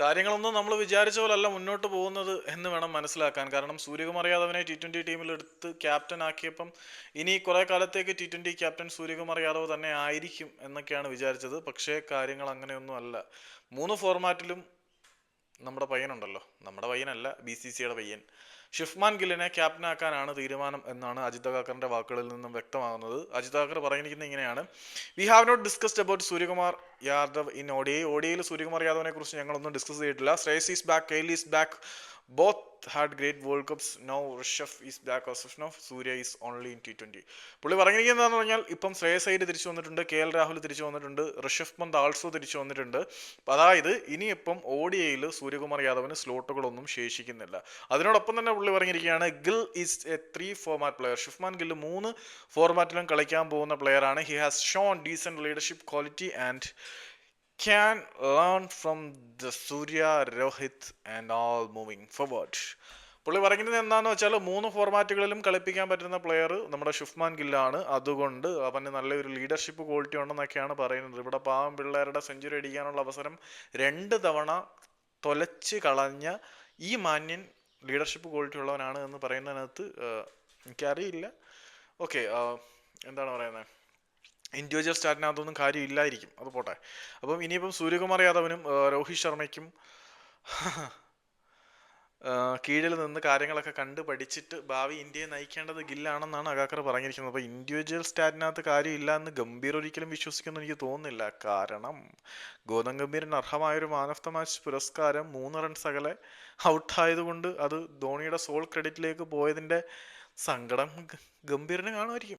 കാര്യങ്ങളൊന്നും നമ്മൾ വിചാരിച്ച പോലല്ല മുന്നോട്ട് പോകുന്നത് എന്ന് വേണം മനസ്സിലാക്കാൻ. കാരണം സൂര്യകുമാർ യാദവിനെ ടി ട്വന്റി ടീമിൽ എടുത്ത് ക്യാപ്റ്റൻ ആക്കിയപ്പം ഇനി കുറേ കാലത്തേക്ക് T twenty captain Suryakumar Yadav തന്നെ ആയിരിക്കും എന്നൊക്കെയാണ് വിചാരിച്ചത്. പക്ഷേ കാര്യങ്ങൾ അങ്ങനെയൊന്നും അല്ല. മൂന്ന് ഫോർമാറ്റിലും നമ്മുടെ പയ്യനുണ്ടല്ലോ. നമ്മുടെ പയ്യനല്ല ബി സി സിയുടെ പയ്യൻ. ഷിഫ്മാൻ ഗില്ലിനെ ക്യാപ്റ്റനാക്കാനാണ് തീരുമാനം എന്നാണ് അജിത് കാക്കറിന്റെ വാക്കുകളിൽ നിന്നും വ്യക്തമാകുന്നത്. അജിത് കാക്കർ പറയുന്നത് ഇങ്ങനെയാണ്. We have not discussed about Suryakumar Yadav in ODI ഒഡിയയിൽ Suryakumar യാദവിനെ കുറിച്ച് ഞങ്ങളൊന്നും ഡിസ്കസ് ചെയ്തിട്ടില്ല. Shreyas is back KL is back both had great world cups no Rishabh is back off no Surya is only in T twenty പുള്ളി പറഞ്ഞിരിക്കുന്നതെന്ന് പറഞ്ഞാൽ ഇപ്പം ശ്രേയസ് അയ്യർ തിരിച്ചു വന്നിട്ടുണ്ട് കെ എൽ രാഹുൽ തിരിച്ചു വന്നിട്ടുണ്ട് ഋഷഭ് പന്ത് ആൾസോ തിരിച്ചു വന്നിട്ടുണ്ട്. അതായത് ഇനിയിപ്പം ഓഡിയയിൽ സൂര്യകുമാർ യാദവിന് സ്ലോട്ടുകളൊന്നും ശേഷിക്കുന്നില്ല. അതിനോടൊപ്പം തന്നെ പുള്ളി പറഞ്ഞിരിക്കുകയാണ് Gill is a three format player Shubman Gill മൂന്ന് ഫോർമാറ്റിലും കളിക്കാൻ പോകുന്ന പ്ലെയറാണ് he has shown decent leadership quality and can learn from the Surya, Rohit and all moving forward. പുള്ളി പറയുന്നത് എന്താണെന്ന് വെച്ചാൽ മൂന്ന് ഫോർമാറ്റുകളിലും കളിപ്പിക്കാൻ പറ്റുന്ന പ്ലെയർ നമ്മുടെ ഷുഫ്മാൻ ഗില്ലാണ്. അതുകൊണ്ട് അവന് നല്ലൊരു ലീഡർഷിപ്പ് ക്വാളിറ്റി ഉണ്ടെന്നൊക്കെയാണ് പറയുന്നത്. ഇവിടെ പാവം പിള്ളേരുടെ സെഞ്ചുറി അടിക്കാനുള്ള അവസരം രണ്ട് തവണ തൊലച്ച് കളഞ്ഞ ഈ മാന്യൻ ലീഡർഷിപ്പ് ക്വാളിറ്റി ഉള്ളവനാണ് എന്ന് പറയുന്നതിനകത്ത് എനിക്കറിയില്ല. ഓക്കെ എന്താണ് പറയുന്നത്? ഇൻഡിവിജ്വൽ സ്റ്റാറ്റിനകത്തൊന്നും കാര്യമില്ലായിരിക്കും. അത് പോട്ടെ. അപ്പം ഇനിയിപ്പം സൂര്യകുമാർ യാദവിനും രോഹിത് ശർമ്മയ്ക്കും കീഴിൽ നിന്ന് കാര്യങ്ങളൊക്കെ കണ്ട് പഠിച്ചിട്ട് ഭാവി ഇന്ത്യയെ നയിക്കേണ്ടത് ഗില്ലാണെന്നാണ് അഗാക്കർ പറഞ്ഞിരിക്കുന്നത്. അപ്പോൾ ഇൻഡിവിജ്വൽ സ്റ്റാറ്റിനകത്ത് കാര്യമില്ല എന്ന് ഗംഭീർ ഒരിക്കലും വിശ്വസിക്കുമെന്ന് എനിക്ക് തോന്നുന്നില്ല. കാരണം ഗൗതം ഗംഭീറിന് അർഹമായൊരു മാൻ ഓഫ് ദ മാച്ച് പുരസ്കാരം മൂന്ന് റൺസ് അകലെ ഔട്ടായതുകൊണ്ട് അത് ധോണിയുടെ സോൾ ക്രെഡിറ്റിലേക്ക് പോയതിന്റെ സങ്കടം ഗംഭീറിന് കാണുമായിരിക്കും.